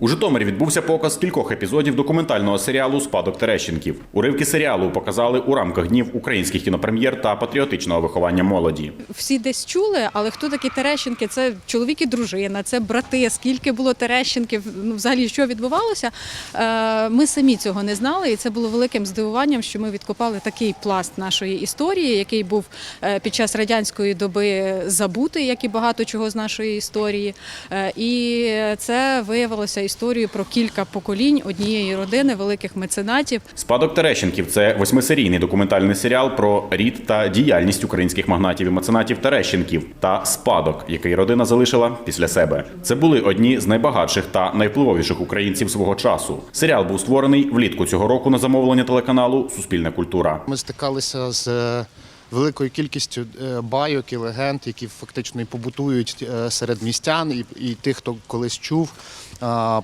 У Житомирі відбувся показ кількох епізодів документального серіалу Спадок Терещенків. Уривки серіалу показали у рамках днів українських кінопрем'єр та патріотичного виховання молоді. всі десь чули, але хто такі Терещенки? Це чоловік і дружина, це брати. Скільки було Терещенків? Ну, взагалі, що відбувалося? Е, Ми самі цього не знали, і це було великим здивуванням, що ми відкопали такий пласт нашої історії, який був е, під час радянської доби забутий, як і багато чого з нашої історії. Е, І це виявилося історією про кілька поколінь однієї родини, великих меценатів. Спадок Терещенків це восьмисерійний документальний серіал про рід та діяльність українських магнатів і меценатів Терещенків та спадок, який родина залишила після себе. Це були одні з найбагатших та найвпливовіших українців свого часу. Серіал був створений влітку цього року на замовлення телеканалу Суспільна культура. Ми стикалися з е, великою кількістю е, байок і легенд, які фактично і побутують е, серед містян і, і тих, хто колись чув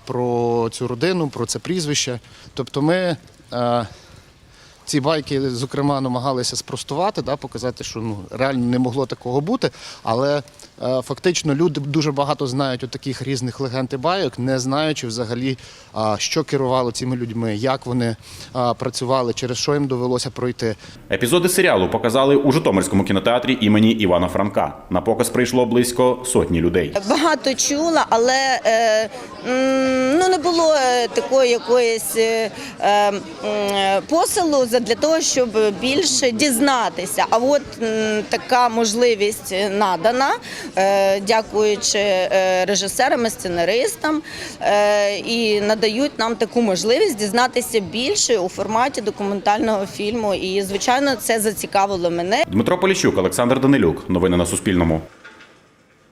про цю родину, про це прізвище. Тобто ми. Е, Ці байки, зокрема, намагалися спростувати, да, показати, що ну, реально не могло такого бути. Але е, фактично люди дуже багато знають от таких різних легенд і байок, не знаючи взагалі, а, що керувало цими людьми, як вони а, працювали, через що їм довелося пройти. Епізоди серіалу показали у Житомирському кінотеатрі імені Івана Франка. На показ прийшло близько сотні людей. Багато чула, але е, ну не було е, такої якоїсь е, е, посилу для того, щоб більше дізнатися. А от така можливість надана, е, дякуючи е, режисерам і сценаристам, е, і надають нам таку можливість дізнатися більше у форматі документального фільму. І звичайно, це зацікавило мене. Дмитро Поліщук, Олександр Данилюк. Новини на Суспільному.